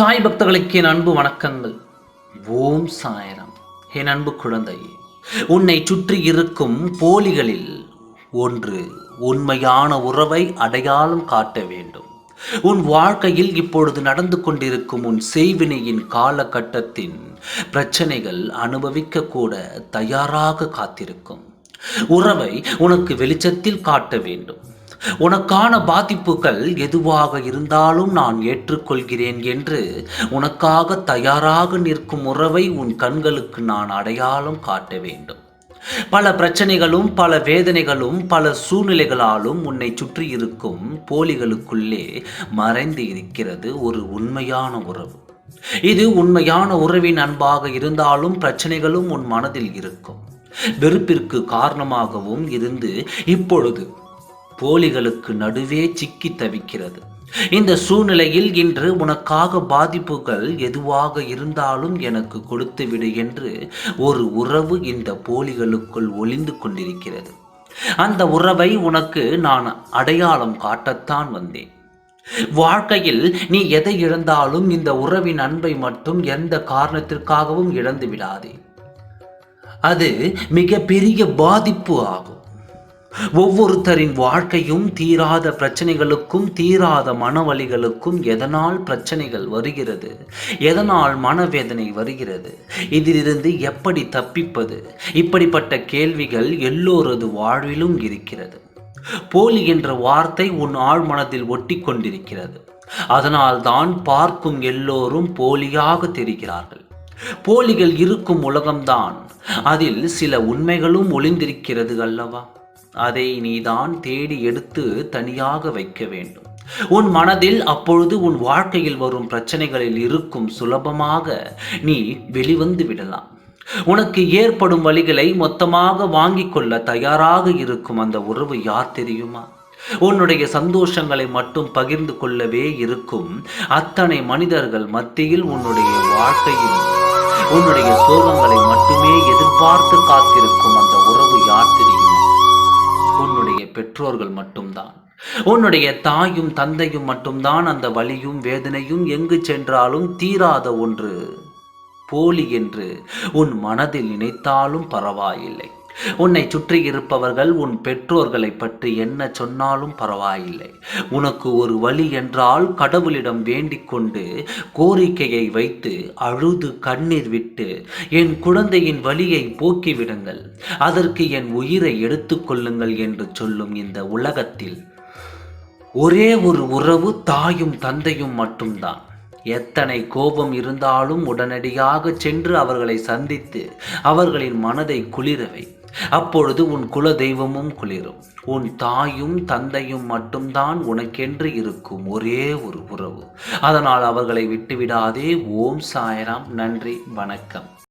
சாய் பக்தர்களுக்கு என் அன்பு வணக்கங்கள். ஓம் சாயரம். என் அன்பு குழந்தையே உன்னை சுற்றி இருக்கும் போலிகளில் ஒன்று உண்மையான உறவை அடையாளம் காட்ட வேண்டும். உன் வாழ்க்கையில் இப்பொழுது நடந்து கொண்டிருக்கும் உன் செய்வினையின் காலகட்டத்தின் பிரச்சனைகள் அனுபவிக்க கூட தயாராக காத்திருக்கும். உறவை உனக்கு வெளிச்சத்தில் காட்ட வேண்டும். உனக்கான பாதிப்புகள் எதுவாக இருந்தாலும் நான் ஏற்றுக்கொள்கிறேன் என்று உனக்காக தயாராக நிற்கும் உறவை உன் கண்களுக்கு நான் அடையாளம் காட்ட வேண்டும். பல பிரச்சனைகளும் பல வேதனைகளும் பல சூழ்நிலைகளாலும் உன்னை சுற்றி இருக்கும் போலிகளுக்குள்ளே மறைந்து இருக்கிறது ஒரு உண்மையான உறவு. இது உண்மையான உறவின் அன்பாக இருந்தாலும் பிரச்சனைகளும் உன் மனதில் இருக்கும். வெறுப்பிற்கு காரணமாகவும் இருந்து இப்பொழுது போலிகளுக்கு நடுவே சிக்கி தவிக்கிறது. இந்த சூழ்நிலையில் இன்று உனக்காக பாதிப்புகள் எதுவாக இருந்தாலும் எனக்கு கொடுத்து விடு என்று ஒரு உறவு இந்த போலிகளுக்குள் ஒளிந்து கொண்டிருக்கிறது. அந்த உறவை உனக்கு நான் அடையாளம் காட்டத்தான் வந்தேன். வாழ்க்கையில் நீ எதை இழந்தாலும் இந்த உறவின் அன்பை மட்டும் எந்த காரணத்திற்காகவும் இழந்து விடாதே. அது மிகப்பெரிய பாதிப்பு ஆகும். ஒவ்வொருத்தரின் வாழ்க்கையும் தீராத பிரச்சனைகளுக்கும் தீராத மனவழிகளுக்கும் எதனால் பிரச்சனைகள் வருகிறது? எதனால் மனவேதனை வருகிறது? இதிலிருந்து எப்படி தப்பிப்பது? இப்படிப்பட்ட கேள்விகள் எல்லோரது வாழ்விலும் இருக்கிறது. போலி என்ற வார்த்தை உன் ஆழ்மனதில் ஒட்டி கொண்டிருக்கிறது. அதனால் தான் பார்க்கும் எல்லோரும் போலியாக தெரிகிறார்கள். போலிகள் இருக்கும் உலகம்தான். அதில் சில உண்மைகளும் ஒளிந்திருக்கிறது அல்லவா? அதை நீதான் தேடி எடுத்து தனியாக வைக்க வேண்டும். உன் மனதில் அப்பொழுது உன் வாழ்க்கையில் வரும் பிரச்சனைகளில் இருக்கும் சுலபமாக நீ வெளிவந்து விடலாம். உனக்கு ஏற்படும் வழிகளை மொத்தமாக வாங்கிக் கொள்ள தயாராக இருக்கும் அந்த உறவு யார் தெரியுமா? உன்னுடைய சந்தோஷங்களை மட்டும் பகிர்ந்து கொள்ளவே இருக்கும் அத்தனை மனிதர்கள் மத்தியில் உன்னுடைய வாழ்க்கையில் உன்னுடைய சோகங்களை மட்டுமே எதிர்பார்த்து காத்திருக்கும் பெற்றோர்கள் மட்டும்தான். உன்னுடைய தாயும் தந்தையும் மட்டும்தான் அந்த வலியும் வேதனையும் எங்கு சென்றாலும் தீராத ஒன்று. போலி என்று உன் மனதில் நினைத்தாலும் பரவாயில்லை. உன்னை சுற்றி இருப்பவர்கள் உன் பெற்றோர்களை பற்றி என்ன சொன்னாலும் பரவாயில்லை. உனக்கு ஒரு வழி என்றால் கடவுளிடம் வேண்டிக் கொண்டு கோரிக்கையை வைத்து அழுது கண்ணீர் விட்டு என் குழந்தையின் வழியை போக்கிவிடுங்கள். அதற்கு என் உயிரை எடுத்துக்கொள்ளுங்கள் என்று சொல்லும் இந்த உலகத்தில் ஒரே ஒரு உறவு தாயும் தந்தையும் மட்டும்தான். எத்தனை கோபம் இருந்தாலும் உடனடியாக சென்று அவர்களை சந்தித்து அவர்களின் மனதை குளிரவை அப்பொழுது உன் குல தெய்வமும் குளிரும். உன் தாயும் தந்தையும் மட்டும்தான் உனக்கென்று இருக்கும் ஒரே ஒரு உறவு. அதனால் அவர்களை விட்டுவிடாதே. ஓம் சாயராம். நன்றி. வணக்கம்.